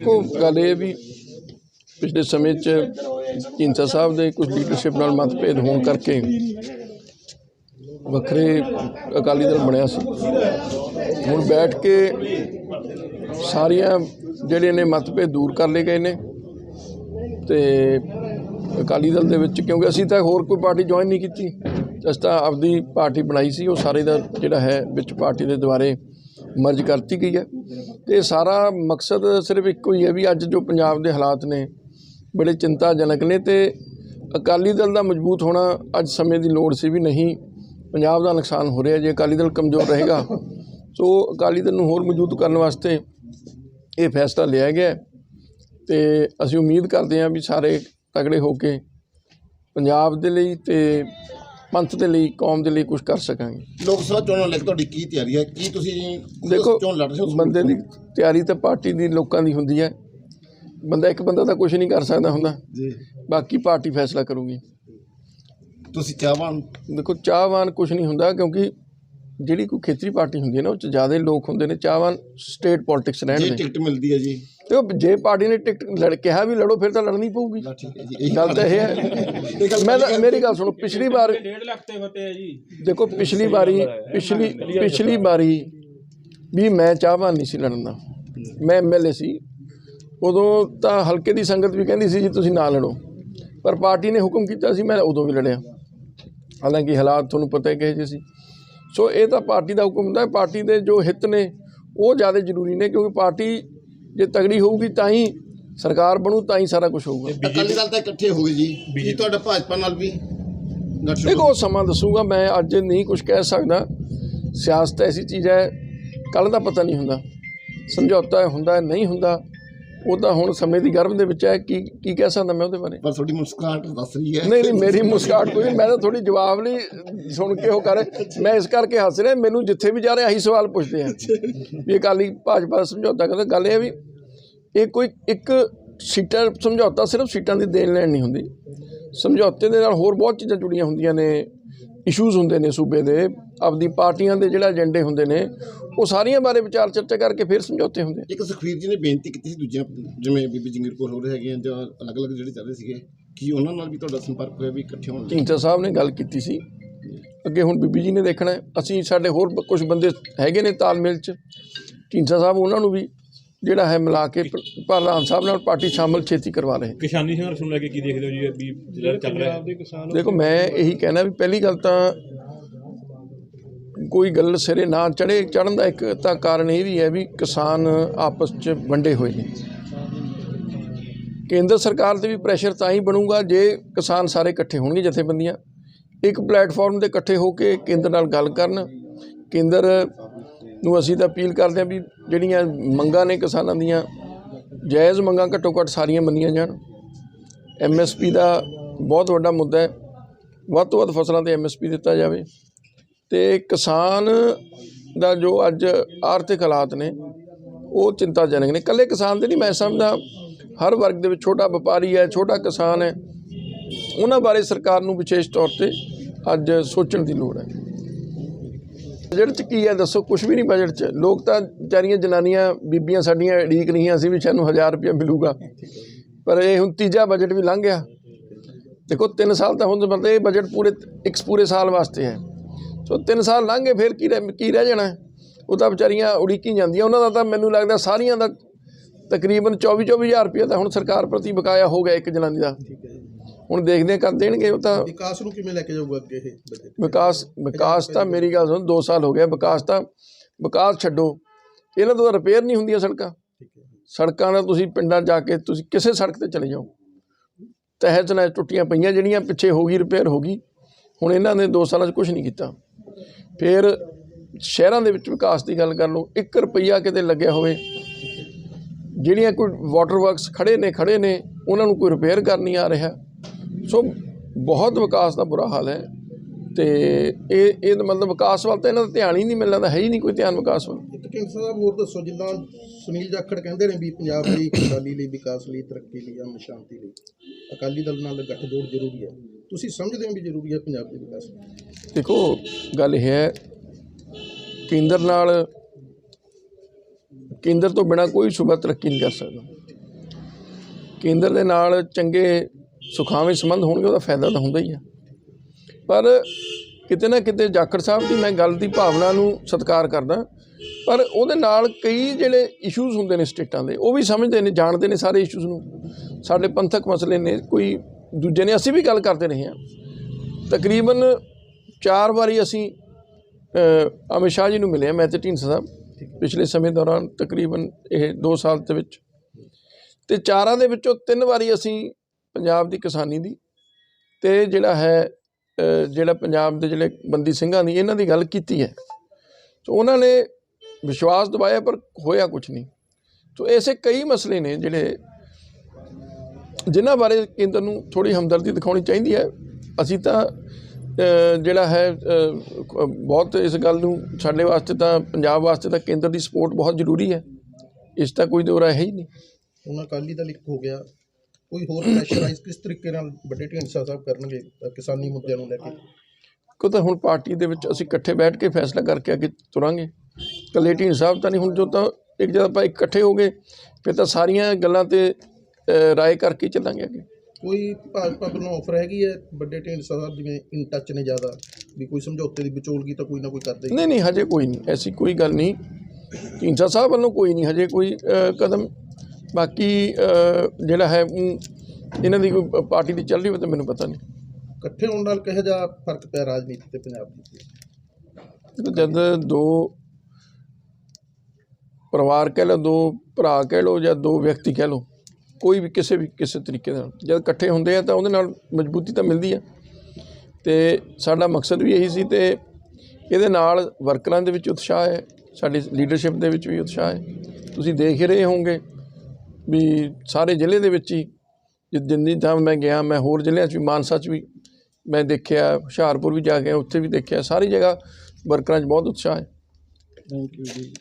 ਦੇਖੋ, ਗੱਲ ਇਹ ਵੀ ਪਿਛਲੇ ਸਮੇਂ 'ਚ ਢੀਂਡਸਾ ਸਾਹਿਬ ਦੇ ਕੁਝ ਲੀਡਰਸ਼ਿਪ ਨਾਲ ਮਤਭੇਦ ਹੋਣ ਕਰਕੇ ਵੱਖਰੇ ਅਕਾਲੀ ਦਲ ਬਣਿਆ ਸੀ। ਹੁਣ ਬੈਠ ਕੇ ਸਾਰੀਆਂ ਜਿਹੜੇ ਨੇ ਮਤਭੇਦ ਦੂਰ ਕਰ ਲਏ ਗਏ ਨੇ ਤੇ ਅਕਾਲੀ ਦਲ ਦੇ ਵਿੱਚ, ਕਿਉਂਕਿ ਅਸੀਂ ਤਾਂ ਹੋਰ ਕੋਈ ਪਾਰਟੀ ਜੁਆਇਨ ਨਹੀਂ ਕੀਤੀ। ਅਸੀਂ ਤਾਂ ਆਪਦੀ ਪਾਰਟੀ ਬਣਾਈ ਸੀ, ਉਹ ਸਾਰੇ ਦਾ ਜਿਹੜਾ ਹੈ ਵਿੱਚ ਪਾਰਟੀ ਦੇ ਦੁਆਰੇ ਮਰਜ ਕਰਤੀ ਗਈ ਹੈ। ਤੇ ਸਾਰਾ ਮਕਸਦ ਸਿਰਫ ਇੱਕੋ ਹੀ ਹੈ ਵੀ ਅੱਜ ਜੋ ਪੰਜਾਬ ਦੇ ਹਾਲਾਤ ਨੇ, ਬੜੇ ਚਿੰਤਾਜਨਕ ਨੇ ਤੇ ਅਕਾਲੀ ਦਲ ਦਾ ਮਜ਼ਬੂਤ ਹੋਣਾ ਅੱਜ ਸਮੇਂ ਦੀ ਲੋੜ ਸੀ ਵੀ ਨਹੀਂ, ਪੰਜਾਬ ਦਾ ਨੁਕਸਾਨ ਹੋ ਰਿਹਾ, ਜੇ ਅਕਾਲੀ ਦਲ ਕਮਜ਼ੋਰ ਰਹੇਗਾ, ਸੋ ਅਕਾਲੀ ਦਲ ਨੂੰ ਹੋਰ ਮਜ਼ਬੂਤ ਕਰਨ ਵਾਸਤੇ ਇਹ ਫੈਸਲਾ ਲਿਆ ਗਿਆ ਹੈ। ਤੇ ਅਸੀਂ ਉਮੀਦ ਕਰਦੇ ਹਾਂ ਵੀ ਸਾਰੇ ਤਗੜੇ ਹੋ ਕੇ ਪੰਜਾਬ ਦੇ ਲਈ ਤੇ ਪੰਥ ਦੇ ਲਈ ਕੌਮ ਦੇ ਲਈ ਕੁਝ ਕਰ ਸਕਾਂਗੇ। ਲੋਕ ਸਭਾ ਚੋਣਾਂ ਲੈ ਕੇ ਤੁਹਾਡੀ ਕੀ ਤਿਆਰੀ ਹੈ? ਕੀ ਤੁਸੀਂ ਦੇਖੋ ਚੋਣ ਲੜ ਰਹੇ ਹੋ ਬੰਦੇ ਦੀ ਤਿਆਰੀ ਤਾਂ ਪਾਰਟੀ ਦੀ ਲੋਕਾਂ ਦੀ ਹੁੰਦੀ ਹੈ। ਬੰਦਾ ਇੱਕ ਬੰਦਾ ਤਾਂ ਕੁਝ ਨਹੀਂ ਕਰ ਸਕਦਾ ਹੁੰਦਾ। ਜੀ। ਬਾਕੀ ਪਾਰਟੀ ਫੈਸਲਾ ਕਰੂਗੀ। ਤੁਸੀਂ ਚਾਹਵਾਨ? ਦੇਖੋ ਚਾਹਵਾਨ ਕੁਝ ਨਹੀਂ ਹੁੰਦਾ ਕਿਉਂਕਿ ਜਿਹੜੀ ਕੋਈ ਖੇਤਰੀ ਪਾਰਟੀ ਹੁੰਦੀ ਹੈ ਨਾ ਉਹ ਚ ਜ਼ਿਆਦਾ ਲੋਕ ਹੁੰਦੇ ਨੇ। ਚਾਹਵਾਨ ਸਟੇਟ ਪੋਲਿਟਿਕਸ ਰਹਿਣ ਜੇ ਦੇ। ਟਿਕਟ ਮਿਲਦੀ ਹੈ ਜੀ। ਤੇ ਉਹ ਜੇ ਪਾਰਟੀ ਨੇ ਟਿਕਟ ਲੜ ਕਿਹਾ ਵੀ ਲੜੋ ਫਿਰ ਤਾਂ ਲੜਨੀ ਪਊਗੀ। ਤਾਂ ਠੀਕ ਹੈ ਜੀ। ਇਹੀ ਗੱਲ ਤਾਂ ਇਹ ਹੈ। ਮੈਂ ਮੇਰੀ ਗੱਲ ਸੁਣੋ ਪਿਛਲੀ ਵਾਰ ਡੇਢ ਲੱਖ ਤੇ ਫਤਿਹ ਹੈ ਜੀ। ਦੇਖੋ ਪਿਛਲੀ ਵਾਰੀ ਪਿਛਲੀ ਪਿਛਲੀ ਵਾਰੀ ਵੀ ਮੈਂ ਚਾਹਵਾਨ ਨਹੀਂ ਸੀ ਲੜਨ ਦਾ। ਮੈਂ ਐਮਐਲਏ ਸੀ। ਉਦੋਂ ਤਾਂ ਹਲਕੇ ਦੀ ਸੰਗਤ ਵੀ ਕਹਿੰਦੀ ਸੀ ਜੀ ਤੁਸੀਂ ਨਾ ਲੜੋ। ਪਰ ਪਾਰਟੀ ਨੇ ਹੁਕਮ ਕੀਤਾ ਸੀ ਮੈਂ ਉਦੋਂ ਵੀ ਲੜਿਆ। ਹਾਲਾਂਕਿ ਹਾਲਾਤ ਤੁਹਾਨੂੰ ਪਤਾ ਹੈ ਕਿਹੋ ਜਿਹੇ ਸੀ। ਸੋ ਇਹ ਤਾਂ ਪਾਰਟੀ ਦਾ ਹੁਕਮ ਹੁੰਦਾ ਹੈ। ਪਾਰਟੀ ਦੇ ਜੋ ਹਿੱਤ ਨੇ ਉਹ ਜ਼ਿਆਦਾ ਜ਼ਰੂਰੀ ਨੇ ਕਿਉਂਕਿ ਪਾਰਟੀ ਜੇ ਤਗੜੀ ਹੋਊਗੀ ਤਾਂ ਹੀ ਸਰਕਾਰ ਬਣੂ ਤਾਂ ਹੀ ਸਾਰਾ ਕੁਝ ਹੋਊਗਾ। ਅਕਾਲੀ ਦਲ ਤਾਂ ਇਕੱਠੇ ਹੋ ਗਏ ਜੀ। ਕੀ ਤੁਹਾਡਾ ਭਾਜਪਾ ਨਾਲ ਵੀ ਗੱਠਜੋੜ? ਦੇਖੋ ਉਹ ਸਮਾਂ ਦੱਸੂਗਾ ਮੈਂ ਅੱਜ ਨਹੀਂ ਕੁਝ ਕਹਿ ਸਕਦਾ। ਸਿਆਸਤ ਐਸੀ ਚੀਜ਼ ਹੈ ਕੱਲ ਦਾ ਪਤਾ ਨਹੀਂ ਹੁੰਦਾ। ਸਮਝੌਤਾ ਹੁੰਦਾ ਹੈ, ਨਹੀਂ ਹੁੰਦਾ। ਉਹ ਤਾਂ ਹੁਣ ਸਮੇਂ ਦੀ ਗਰਭ ਦੇ ਵਿੱਚ ਹੈ। ਕੀ ਕੀ ਕਹਿ ਸਕਦਾ ਮੈਂ ਉਹਦੇ ਬਾਰੇ? ਪਰ ਤੁਹਾਡੀ ਮੁਸਕਰਾਹਟ ਦੱਸ ਰਹੀ ਹੈ। ਨਹੀਂ ਨਹੀਂ ਮੇਰੀ ਮੁਸਕਾਟ ਕੋਈ ਨਹੀਂ। ਮੈਂ ਤਾਂ ਥੋੜੀ ਜਵਾਬ ਨਹੀਂ ਸੁਣ ਕੇ ਉਹ ਕਰ ਮੈਂ ਇਸ ਕਰਕੇ ਹੱਸ ਰਿਹਾ। ਮੈਨੂੰ ਜਿੱਥੇ ਵੀ ਜਾ ਰਿਹਾ ਆਹੀ ਸਵਾਲ ਪੁੱਛਦੇ ਆ। ਵੀ ਅਕਾਲੀ ਭਾਜਪਾ ਸਮਝੌਤਾ ਕਹਿੰਦਾ ਗੱਲ ਇਹ ਵੀ ਇਹ ਕੋਈ ਇੱਕ ਸੀਟਾਂ ਸਮਝੌਤਾ ਸਿਰਫ ਸੀਟਾਂ ਦੀ ਦੇਣ ਲੈਣ ਨਹੀਂ ਹੁੰਦੀ। ਸਮਝੌਤੇ ਦੇ ਨਾਲ ਹੋਰ ਬਹੁਤ ਚੀਜ਼ਾਂ ਜੁੜੀਆਂ ਹੁੰਦੀਆਂ ਨੇ ਇਸ਼ੂਜ਼ ਹੁੰਦੇ ਨੇ ਸੂਬੇ ਦੇ ਆਪਦੀ ਪਾਰਟੀਆਂ ਦੇ ਜਿਹੜਾ ਏਜੰਡੇ ਹੁੰਦੇ ਨੇ ਉਹ ਸਾਰੀਆਂ ਬਾਰੇ ਵਿਚਾਰ ਚਰਚਾ ਕਰਕੇ ਫਿਰ ਸਮਝੌਤੇ ਹੁੰਦੇ ਇੱਕ ਸੁਖਵੀਰ ਜੀ ਨੇ ਬੇਨਤੀ ਕੀਤੀ ਸੀ ਦੂਜੀਆਂ ਜਿਵੇਂ ਬੀਬੀ ਜਿੰਗਰ ਕੋਲ ਹੋ ਰਹੇ ਹੈਗੇ ਆ ਜਾਂ ਅਲੱਗ-ਅਲੱਗ ਜਿਹੜੇ ਚੱਲ ਰਹੇ ਸੀਗੇ ਕੀ ਉਹਨਾਂ ਨਾਲ ਵੀ ਤੁਹਾਡਾ ਸੰਪਰਕ ਹੋਇਆ ਵੀ ਇਕੱਠੇ ਹੋਣ ਲਈ? ਸਾਹਿਬ ਨੇ ਗੱਲ ਕੀਤੀ ਸੀ। ਅੱਗੇ ਹੁਣ ਬੀਬੀ ਜੀ ਨੇ ਦੇਖਣਾ। ਅਸੀਂ ਸਾਡੇ ਹੋਰ ਕੁਝ ਬੰਦੇ ਹੈਗੇ ਨੇ ਤਾਲਮੇਲ 'ਚ। ਢੀਂਡਸਾ ਸਾਹਿਬ ਉਹਨਾਂ ਨੂੰ ਵੀ ਜਿਹੜਾ ਹੈ ਮਿਲਾ ਕੇ ਪ੍ਰਧਾਨ ਸਾਹਿਬ ਨਾਲ ਪਾਰਟੀ ਸ਼ਾਮਲ ਛੇਤੀ ਕਰਵਾ ਰਹੇ। ਕਿਸਾਨੀ ਸੰਘਰਸ਼ ਨੂੰ ਲੈ ਕੇ ਕੀ ਦੇਖਦੇ ਹੋ ਜੀ? ਵੀ ਜਿਹੜਾ ਚੱਲ ਰਿਹਾ ਹੈ। ਦੇਖੋ ਮੈਂ ਇਹੀ ਕਹਿਣਾ ਵੀ ਪਹਿਲੀ ਗੱਲ ਤਾਂ ਕੋਈ ਗੱਲ ਸਿਰੇ ਨਾ ਚੜੇ ਚੜਨ ਦਾ ਇੱਕ ਤਾਂ ਕਾਰਨ ਇਹ ਵੀ ਹੈ ਵੀ ਕਿਸਾਨ ਆਪਸ 'ਚ ਵੰਡੇ ਹੋਏ ਨੇ। ਕੇਂਦਰ ਸਰਕਾਰ ਤੇ ਵੀ ਪ੍ਰੈਸ਼ਰ ਤਾਂ ਹੀ ਬਣੂਗਾ ਜੇ ਕਿਸਾਨ ਸਾਰੇ ਇਕੱਠੇ ਹੋਣਗੇ ਜਥੇਬੰਦੀਆਂ। ਇੱਕ ਪਲੇਟਫਾਰਮ ਤੇ ਇਕੱਠੇ ਹੋ ਕੇ ਕੇਂਦਰ ਨਾਲ ਗੱਲ ਕਰਨ। ਕੇਂਦਰ ਨੂੰ ਅਸੀਂ ਤਾਂ ਅਪੀਲ ਕਰਦੇ ਹਾਂ ਵੀ ਜਿਹੜੀਆਂ ਮੰਗਾਂ ਨੇ ਕਿਸਾਨਾਂ ਦੀਆਂ, ਜਾਇਜ਼ ਮੰਗਾਂ ਘੱਟੋ ਘੱਟ ਸਾਰੀਆਂ ਮੰਨੀਆਂ ਜਾਣ। ਐਮਐਸਪੀ ਦਾ ਬਹੁਤ ਵੱਡਾ ਮੁੱਦਾ ਹੈ। ਵੱਧ ਤੋਂ ਵੱਧ ਫਸਲਾਂ ਤੇ ਐਮਐਸਪੀ ਦਿੱਤਾ ਜਾਵੇ। ਤੇ ਕਿਸਾਨ ਦਾ ਜੋ ਅੱਜ ਆਰਥਿਕ ਹਾਲਾਤ ਨੇ, ਉਹ ਚਿੰਤਾਜਨਕ ਨੇ। ਇਕੱਲੇ ਕਿਸਾਨ ਦੇ ਨਹੀਂ, ਮੈਂ ਸਮਝਦਾ ਹਰ ਵਰਗ ਦੇ ਵਿੱਚ ਛੋਟਾ ਵਪਾਰੀ ਹੈ, ਛੋਟਾ ਕਿਸਾਨ ਹੈ। ਉਹਨਾਂ ਬਾਰੇ ਸਰਕਾਰ ਨੂੰ ਵਿਸ਼ੇਸ਼ ਤੌਰ ਤੇ ਅੱਜ ਸੋਚਣ ਦੀ ਲੋੜ ਹੈ। ਬਜਟ 'ਚ ਕੀ ਹੈ? ਦੱਸੋ ਕੁਝ ਵੀ ਨਹੀਂ ਬਜਟ 'ਚ। ਲੋਕ ਤਾਂ ਵਿਚਾਰੀਆਂ ਜਨਾਨੀਆਂ, ਬੀਬੀਆਂ ਸਾਡੀਆਂ ਉਡੀਕ ਰਹੀਆਂ ਸੀ ਵੀ ਸਾਨੂੰ 1000 ਰੁਪਏ ਮਿਲੂਗਾ। ਪਰ ਇਹ ਹੁਣ ਤੀਜਾ ਬਜਟ ਵੀ ਲੰਘ ਗਿਆ। ਦੇਖੋ 3 ਸਾਲ ਤਾਂ ਹੁਣ ਮਤਲਬ ਇਹ ਬਜਟ ਪੂਰੇ, ਇੱਕ ਪੂਰੇ ਸਾਲ ਵਾਸਤੇ ਹੈ। ਸੋ 3 ਸਾਲ ਲੰਘ ਗਏ, ਫਿਰ ਕੀ ਰਹਿ ਕੀ ਰਹਿ ਜਾਣਾ? ਉਹ ਤਾਂ ਵਿਚਾਰੀਆਂ ਉਡੀਕੀ ਜਾਂਦੀਆਂ। ਉਹਨਾਂ ਦਾ ਤਾਂ ਮੈਨੂੰ ਲੱਗਦਾ ਸਾਰੀਆਂ ਦਾ ਤਕਰੀਬਨ 24 24000 ਰੁਪਏ ਤਾਂ ਹੁਣ ਸਰਕਾਰ ਪ੍ਰਤੀ ਬਕਾਇਆ ਹੋ ਗਿਆ ਇੱਕ ਜਨਾਨੀ ਦਾ। ਹੁਣ ਦੇਖਦੇ ਕਦ ਦੇਣਗੇ ਉਹ ਤਾਂ ਵਿਕਾਸ ਨੂੰ ਕਿਵੇਂ ਲੈ ਕੇ ਜਾਊਗਾ ਅੱਗੇ ਇਹ ਬਜਟ ਵਿਕਾਸ ਵਿਕਾਸ ਤਾਂ ਮੇਰੀ ਗੱਲ ਸੁਣ 2 ਸਾਲ ਹੋ ਗਿਆ ਵਿਕਾਸ ਤਾਂ ਵਿਕਾਸ ਛੱਡੋ। ਇਹਨਾਂ ਤੋਂ ਰਿਪੇਅਰ ਨਹੀਂ ਹੁੰਦੀਆਂ ਸੜਕਾਂ। ਸੜਕਾਂ ਦਾ ਤੁਸੀਂ ਪਿੰਡਾਂ ਜਾ ਕੇ ਤੁਸੀਂ ਕਿਸੇ ਸੜਕ ਤੇ ਚਲੇ ਜਾਓ। ਤਹਿਤ ਨਾਲ ਟੁੱਟੀਆਂ ਪਈਆਂ ਜਿਹੜੀਆਂ ਪਿੱਛੇ ਹੋ ਗਈ ਰਿਪੇਅਰ ਹੋ ਗਈ। ਹੁਣ ਇਹਨਾਂ ਨੇ 2 ਸਾਲਾਂ 'ਚ ਕੁਝ ਨਹੀਂ ਕੀਤਾ। ਫਿਰ ਸ਼ਹਿਰਾਂ ਦੇ ਵਿੱਚ ਵਿਕਾਸ ਦੀ ਗੱਲ ਕਰ ਲਓ 1 ਰੁਪਈਆ ਕਿਤੇ ਲੱਗਿਆ ਹੋਵੇ ਜਿਹੜੀਆਂ ਕੋਈ ਵਾਟਰ ਵਰਕਸ ਖੜੇ ਨੇ ਖੜੇ ਨੇ ਉਹਨਾਂ ਨੂੰ ਕੋਈ ਰਿਪੇਅਰ ਕਰ ਨਹੀਂ ਆ ਰਿਹਾ। ਸੋ ਬਹੁਤ ਵਿਕਾਸ ਦਾ ਬੁਰਾ ਹਾਲ ਹੈ ਤੇ ਇਹ ਇਹ ਮਤਲਬ ਵਿਕਾਸ ਵੱਲ ਤਾਂ ਇਹਨਾਂ ਦਾ ਧਿਆਨ ਹੀ ਨਹੀਂ ਮਿਲਦਾ ਹੈ ਹੀ ਨਹੀਂ ਕੋਈ ਧਿਆਨ ਵਿਕਾਸ ਵੱਲ। ਇੱਕ ਕਿੰਸਾ ਸਾਹਿਬ ਹੋਰ ਦੱਸੋ ਜਿੱਦਾਂ ਸੁਨੀਲ ਜਾਖੜ ਕਹਿੰਦੇ ਨੇ ਵੀ ਪੰਜਾਬ ਲਈ ਖੁਸ਼ਹਾਲੀ ਲਈ ਵਿਕਾਸ ਲਈ ਤਰੱਕੀ ਲਈ ਅਮਨ ਸ਼ਾਂਤੀ ਲਈ ਅਕਾਲੀ ਦਲ ਨਾਲ ਗੱਠਜੋੜ ਜ਼ਰੂਰੀ ਹੈ। ਤੁਸੀਂ ਸਮਝਦੇ ਹੋ ਵੀ ਜ਼ਰੂਰੀ ਹੈ ਪੰਜਾਬ ਦੇ ਵਿਕਾਸ ਲਈ? ਦੇਖੋ ਗੱਲ ਇਹ ਹੈ ਕੇਂਦਰ ਨਾਲ ਕੇਂਦਰ ਤੋਂ ਬਿਨਾ ਕੋਈ ਸੂਬਾ ਤਰੱਕੀ ਨਹੀਂ ਕਰ ਸਕਦਾ। ਕੇਂਦਰ ਦੇ ਨਾਲ ਚੰਗੇ ਸੁਖਾਵੇਂ ਸੰਬੰਧ ਹੋਣਗੇ, ਉਹਦਾ ਫਾਇਦਾ ਤਾਂ ਹੁੰਦਾ ਹੀ ਆ। ਪਰ ਕਿਤੇ ਨਾ ਕਿਤੇ ਜਾਖੜ ਸਾਹਿਬ ਦੀ ਮੈਂ ਗੱਲ ਦੀ ਭਾਵਨਾ ਨੂੰ ਸਤਿਕਾਰ ਕਰਦਾ, ਪਰ ਉਹਦੇ ਨਾਲ ਕਈ ਜਿਹੜੇ ਇਸ਼ੂਜ਼ ਹੁੰਦੇ ਨੇ ਸਟੇਟਾਂ ਦੇ, ਉਹ ਵੀ ਸਮਝਦੇ ਨੇ, ਜਾਣਦੇ ਨੇ ਸਾਰੇ ਇਸ਼ੂਜ਼ ਨੂੰ। ਸਾਡੇ ਪੰਥਕ ਮਸਲੇ ਨੇ, ਕੋਈ ਦੂਜੇ ਨੇ, ਅਸੀਂ ਵੀ ਗੱਲ ਕਰਦੇ ਰਹੇ ਹਾਂ। ਤਕਰੀਬਨ ਚਾਰ ਵਾਰੀ ਅਸੀਂ ਅਮਿਤ ਸ਼ਾਹ ਜੀ ਨੂੰ ਮਿਲੇ ਮੈਂ ਤੇ ਢੀਂਡਸਾ ਸਾਹਿਬ, ਪਿਛਲੇ ਸਮੇਂ ਦੌਰਾਨ ਤਕਰੀਬਨ ਇਹ 2 ਸਾਲ ਦੇ ਵਿੱਚ। ਤੇ ਚਾਰਾਂ ਦੇ ਵਿੱਚੋਂ ਤਿੰਨ ਵਾਰੀ ਅਸੀਂ ਪੰਜਾਬ ਦੀ ਕਿਸਾਨੀ ਦੀ ਤੇ ਜਿਹੜਾ ਹੈ ਜਿਹੜਾ ਪੰਜਾਬ ਦੇ ਜਿਹੜੇ ਬੰਦੀ ਸਿੰਘਾਂ ਦੀ ਇਹਨਾਂ ਦੀ ਗੱਲ ਕੀਤੀ ਹੈ। ਸੋ ਉਹਨਾਂ ਨੇ ਵਿਸ਼ਵਾਸ ਦਿਵਾਇਆ ਪਰ ਹੋਇਆ ਕੁਝ ਨਹੀਂ। ਸੋ ਐਸੇ ਕਈ ਮਸਲੇ ਨੇ ਜਿਹੜੇ ਜਿਨ੍ਹਾਂ ਬਾਰੇ ਕੇਂਦਰ ਨੂੰ ਥੋੜੀ ਹਮਦਰਦੀ ਦਿਖਾਉਣੀ ਚਾਹੀਦੀ ਹੈ। ਅਸੀਂ ਤਾਂ ਜਿਹੜਾ ਹੈ ਬਹੁਤ ਇਸ ਗੱਲ ਨੂੰ ਸਾਡੇ ਵਾਸਤੇ ਤਾਂ, ਪੰਜਾਬ ਵਾਸਤੇ ਤਾਂ ਕੇਂਦਰ ਦੀ ਸਪੋਰਟ ਬਹੁਤ ਜ਼ਰੂਰੀ ਹੈ। ਇਸ ਤਾਂ ਕੋਈ ਦੋਰਾ ਹੈ ਹੀ ਨਹੀਂ। ਹੁਣ ਅਕਾਲੀ ਦਲ ਇੱਕ ਹੋ ਗਿਆ। ਕੋਈ ਹੋਰ ਪ੍ਰੈਸ਼ਰਾਈਜ਼ ਕਿਸ ਤਰੀਕੇ ਨਾਲ ਵੱਡੇ ਢੀਂਡਸਾ ਸਾਹਿਬ ਕਰਨਗੇ ਕਿਸਾਨੀ ਮੁੱਦਿਆਂ ਨੂੰ ਲੈ ਕੇ? ਕੋ ਤਾਂ ਹੁਣ ਪਾਰਟੀ ਦੇ ਵਿੱਚ ਅਸੀਂ ਇਕੱਠੇ ਬੈਠ ਕੇ ਫੈਸਲਾ ਕਰਕੇ ਅੱਗੇ ਤੁਰਾਂਗੇ। ਇਕੱਲੇ ਢੀਂਡ ਸਾਹਿਬ ਤਾਂ ਨਹੀਂ ਹੁਣ ਜੋ ਤਾਂ ਇੱਕ ਜਦ ਆਪਾਂ ਇਕੱਠੇ ਹੋ ਗਏ ਫਿਰ ਤਾਂ ਸਾਰੀਆਂ ਗੱਲਾਂ ਤੇ ਰਾਏ ਕਰਕੇ ਚੱਲਾਂਗੇ ਅੱਗੇ। ਕੋਈ ਭਾਜਪਾ ਵੱਲੋਂ ਆਫਰ ਹੈਗੀ ਹੈ ਵੱਡੇ ਢੀਂਡਸਾ ਸਾਹਿਬ ਜਿਵੇਂ ਇਨ ਟੱਚ ਨੇ ਜ਼ਿਆਦਾ ਵੀ ਕੋਈ ਸਮਝੌਤੇ ਦੀ ਵਿਚੋਲਗੀ ਤਾਂ ਕੋਈ ਨਾ ਕੋਈ ਕਰਦੇ ਨਹੀਂ ਨਹੀਂ ਹਜੇ ਕੋਈ ਨਹੀਂ ਐਸੀ ਕੋਈ ਗੱਲ ਨਹੀਂ। ਢੀਂਡਸਾ ਸਾਹਿਬ ਵੱਲੋਂ ਕੋਈ ਨਹੀਂ ਹਜੇ ਕੋਈ ਕਦਮ ਬਾਕੀ ਜਿਹੜਾ ਹੈ ਇਹਨਾਂ ਦੀ ਕੋਈ ਪਾਰਟੀ ਦੀ ਚੱਲ ਰਹੀ ਹੋਵੇ ਤਾਂ ਮੈਨੂੰ ਪਤਾ ਨਹੀਂ। ਇਕੱਠੇ ਹੋਣ ਨਾਲ ਕਿਹੋ ਜਿਹਾ ਫ਼ਰਕ ਪਿਆ ਰਾਜਨੀਤੀ ਤੇ ਪੰਜਾਬ ਦੀ? ਜਦ ਦੋ ਪਰਿਵਾਰ ਕਹਿ ਲਓ ਦੋ ਭਰਾ ਕਹਿ ਲਓ ਜਾਂ ਦੋ ਵਿਅਕਤੀ ਕਹਿ ਲਓ ਕੋਈ ਵੀ ਕਿਸੇ ਵੀ ਕਿਸੇ ਤਰੀਕੇ ਨਾਲ ਜਦ ਇਕੱਠੇ ਹੁੰਦੇ ਆ ਤਾਂ ਉਹਦੇ ਨਾਲ ਮਜ਼ਬੂਤੀ ਤਾਂ ਮਿਲਦੀ ਆ। ਤੇ ਸਾਡਾ ਮਕਸਦ ਵੀ ਇਹੀ ਸੀ ਤੇ ਇਹਦੇ ਨਾਲ ਵਰਕਰਾਂ ਦੇ ਵਿੱਚ ਉਤਸ਼ਾਹ ਹੈ ਸਾਡੀ ਲੀਡਰਸ਼ਿਪ ਦੇ ਵਿੱਚ ਵੀ ਉਤਸ਼ਾਹ ਹੈ। ਤੁਸੀਂ ਦੇਖ ਹੀ ਰਹੇ ਹੋਵੋਗੇ ਵੀ ਸਾਰੇ ਜ਼ਿਲ੍ਹੇ ਦੇ ਵਿੱਚ ਹੀ ਜਿੰਨੀ ਥਾਂ ਮੈਂ ਗਿਆ, ਮੈਂ ਹੋਰ ਜ਼ਿਲ੍ਹਿਆਂ 'ਚ ਵੀ, ਮਾਨਸਾ 'ਚ ਵੀ ਮੈਂ ਦੇਖਿਆ, ਹੁਸ਼ਿਆਰਪੁਰ ਵੀ ਜਾ ਕੇ ਉੱਥੇ ਵੀ ਦੇਖਿਆ, ਸਾਰੀ ਜਗ੍ਹਾ ਵਰਕਰਾਂ 'ਚ ਬਹੁਤ ਉਤਸ਼ਾਹ ਹੈ। ਥੈਂਕ ਯੂ ਜੀ।